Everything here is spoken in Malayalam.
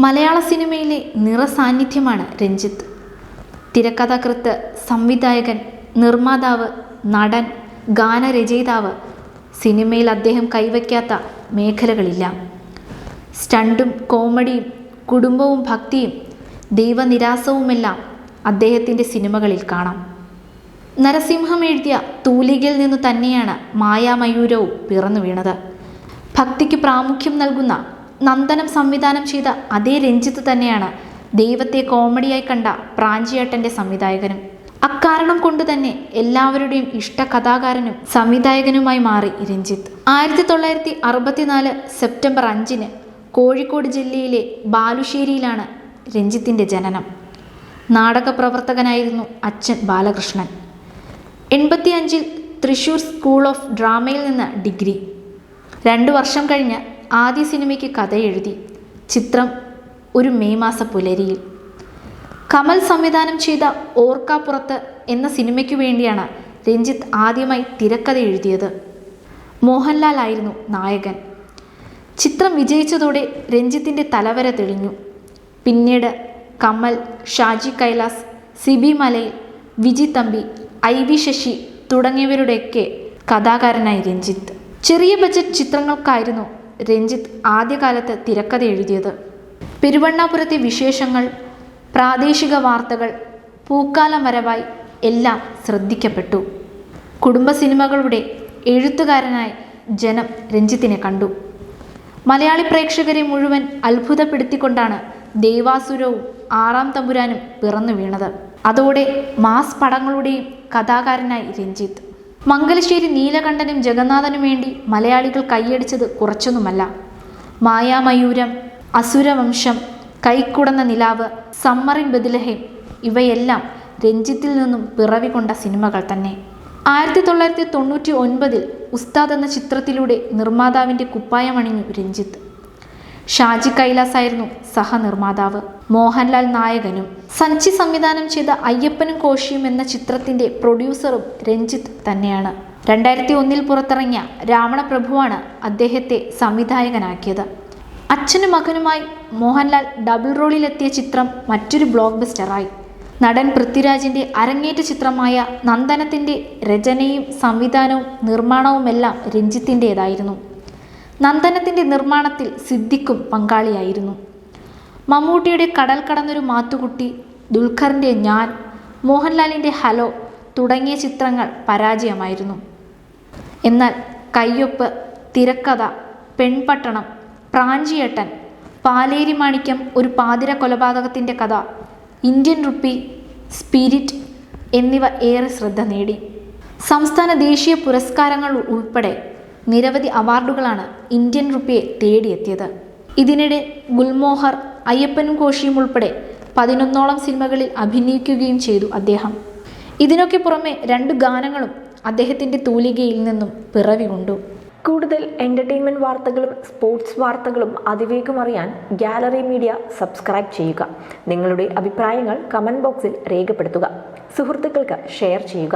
മലയാള സിനിമയിലെ നിറസാന്നിധ്യമാണ് രഞ്ജിത്ത്. തിരക്കഥാകൃത്ത് സംവിധായകൻ നിർമ്മാതാവ് നടൻ ഗാനരചയിതാവ് സിനിമയിൽ അദ്ദേഹം കൈവയ്ക്കാത്ത മേഖലകളില്ല. സ്റ്റണ്ടും കോമഡിയും കുടുംബവും ഭക്തിയും ദൈവനിരാസവുമെല്ലാം അദ്ദേഹത്തിന്റെ സിനിമകളിൽ കാണാം. നരസിംഹം എഴുതിയ തൂലികയിൽ നിന്നു തന്നെയാണ് മായാമയൂരവും പിറന്നു വീണത്. ഭക്തിക്ക് പ്രാമുഖ്യം നൽകുന്ന നന്ദനം സംവിധാനം ചെയ്ത അതേ രഞ്ജിത്ത് തന്നെയാണ് ദൈവത്തെ കോമഡിയായി കണ്ട പ്രാഞ്ചിയേട്ടന്റെ സംവിധായകനും. അക്കാരണം കൊണ്ട് തന്നെ എല്ലാവരുടെയും ഇഷ്ട കഥാകാരനും സംവിധായകനുമായി മാറി രഞ്ജിത്ത്. ആയിരത്തി തൊള്ളായിരത്തി അറുപത്തിനാല് സെപ്റ്റംബർ അഞ്ചിന് കോഴിക്കോട് ജില്ലയിലെ ബാലുശ്ശേരിയിലാണ് രഞ്ജിത്തിന്റെ ജനനം. നാടക പ്രവർത്തകനായിരുന്നു അച്ഛൻ ബാലകൃഷ്ണൻ. എൺപത്തിയഞ്ചിൽ തൃശൂർ സ്കൂൾ ഓഫ് ഡ്രാമയിൽ നിന്ന് ഡിഗ്രി. രണ്ടു വർഷം കഴിഞ്ഞ് ആദ്യ സിനിമയ്ക്ക് കഥ എഴുതി ചിത്രം ഒരു മെയ് മാസ പുലരിയിൽ. കമൽ സംവിധാനം ചെയ്ത ഓർക്കാപ്പുറത്ത് എന്ന സിനിമയ്ക്കു വേണ്ടിയാണ് രഞ്ജിത്ത് ആദ്യമായി തിരക്കഥ എഴുതിയത്. മോഹൻലാൽ ആയിരുന്നു നായകൻ. ചിത്രം വിജയിച്ചതോടെ രഞ്ജിത്തിന്റെ തലവര തെളിഞ്ഞു. പിന്നീട് കമൽ ഷാജി കൈലാസ് സിബി മലയിൽ വിജി തമ്പി ഐ വി ശശി തുടങ്ങിയവരുടെയൊക്കെ കഥാകാരനായി രഞ്ജിത്ത്. ചെറിയ ബജറ്റ് ചിത്രങ്ങൾക്കായിരുന്നു രഞ്ജിത്ത് ആദ്യകാലത്ത് തിരക്കഥ എഴുതിയത്. പെരുവണ്ണാപുരത്തെ വിശേഷങ്ങൾ പ്രാദേശിക വാർത്തകൾ പൂക്കാലം വരവായി എല്ലാം ശ്രദ്ധിക്കപ്പെട്ടു. കുടുംബ സിനിമകളുടെ എഴുത്തുകാരനായി ജനം രഞ്ജിത്തിനെ കണ്ടു. മലയാളി പ്രേക്ഷകരെ മുഴുവൻ അത്ഭുതപ്പെടുത്തിക്കൊണ്ടാണ് ദേവാസുരവും ആറാം തമ്പുരാനും പിറന്നു വീണത്. അതോടെ മാസ് പടങ്ങളുടെയും കഥാകാരനായി രഞ്ജിത്ത്. മംഗലശ്ശേരി നീലകണ്ഠനും ജഗന്നാഥനും വേണ്ടി മലയാളികൾ കൈയടിച്ചത് കുറച്ചൊന്നുമല്ല. മായാമയൂരം അസുരവംശം കൈക്കുടന്ന നിലാവ് സമ്മറിൻ ബദിലഹേം ഇവയെല്ലാം രഞ്ജിത്തിൽ നിന്നും പിറവികൊണ്ട സിനിമകൾ തന്നെ. ആയിരത്തി തൊള്ളായിരത്തി തൊണ്ണൂറ്റി ഒൻപതിൽ ഉസ്താദ് എന്ന ചിത്രത്തിലൂടെ നിർമ്മാതാവിന്റെ കുപ്പായമണിഞ്ഞു രഞ്ജിത്ത്. ഷാജി കൈലാസ് ആയിരുന്നു സഹനിർമ്മാതാവ്. മോഹൻലാൽ നായകനും സഞ്ചി സംവിധാനം ചെയ്ത അയ്യപ്പനും കോശിയും എന്ന ചിത്രത്തിന്റെ പ്രൊഡ്യൂസറും രഞ്ജിത്ത് തന്നെയാണ്. രണ്ടായിരത്തി ഒന്നിൽ പുറത്തിറങ്ങിയ രാവണപ്രഭുവാണ് അദ്ദേഹത്തെ സംവിധായകനാക്കിയത്. അച്ഛനും മകനുമായി മോഹൻലാൽ ഡബിൾ റോളിലെത്തിയ ചിത്രം മറ്റൊരു ബ്ലോക്ക് ബസ്റ്ററായി. നടൻ പൃഥ്വിരാജിന്റെ അരങ്ങേറ്റ ചിത്രമായ നന്ദനത്തിന്റെ രചനയും സംവിധാനവും നിർമ്മാണവുമെല്ലാം രഞ്ജിത്തിന്റെതായിരുന്നു നന്ദനത്തിന്റെ നിർമ്മാണത്തിൽ സിദ്ദിഖും പങ്കാളിയായിരുന്നു. മമ്മൂട്ടിയുടെ കടൽ കടന്നൊരു മാത്തുകുട്ടി ദുൽഖറിന്റെ ഞാൻ മോഹൻലാലിന്റെ ഹലോ തുടങ്ങിയ ചിത്രങ്ങൾ പരാജയമായിരുന്നു. എന്നാൽ കയ്യൊപ്പ് തിരക്കഥ പെൺപട്ടണം പ്രാഞ്ചിയേട്ടൻ പാലേരി മാണിക്യം ഒരു പാതിര കൊലപാതകത്തിന്റെ കഥ ഇന്ത്യൻ റുപ്പി സ്പിരിറ്റ് എന്നിവ ഏറെ ശ്രദ്ധ നേടി. സംസ്ഥാന ദേശീയ പുരസ്കാരങ്ങൾ ഉൾപ്പെടെ നിരവധി അവാർഡുകളാണ് ഇന്ത്യൻ റുപ്പിയെ തേടിയെത്തിയത്. ഇതിനിടെ ഗുൽമോഹർ അയ്യപ്പനും കോശിയും ഉൾപ്പെടെ പതിനൊന്നോളം സിനിമകളിൽ അഭിനയിക്കുകയും ചെയ്തു അദ്ദേഹം. ഇതിനൊക്കെ പുറമെ രണ്ട് ഗാനങ്ങളും അദ്ദേഹത്തിന്റെ തൂലികയിൽ നിന്നും പിറവി കൊണ്ടു കൂടുതൽ എന്റർടൈൻമെന്റ് വാർത്തകളും സ്പോർട്സ് വാർത്തകളും അതിവേഗം അറിയാൻ ഗാലറി മീഡിയ സബ്സ്ക്രൈബ് ചെയ്യുക. നിങ്ങളുടെ അഭിപ്രായങ്ങൾ കമന്റ് ബോക്സിൽ രേഖപ്പെടുത്തുക. സുഹൃത്തുക്കൾക്ക് ഷെയർ ചെയ്യുക.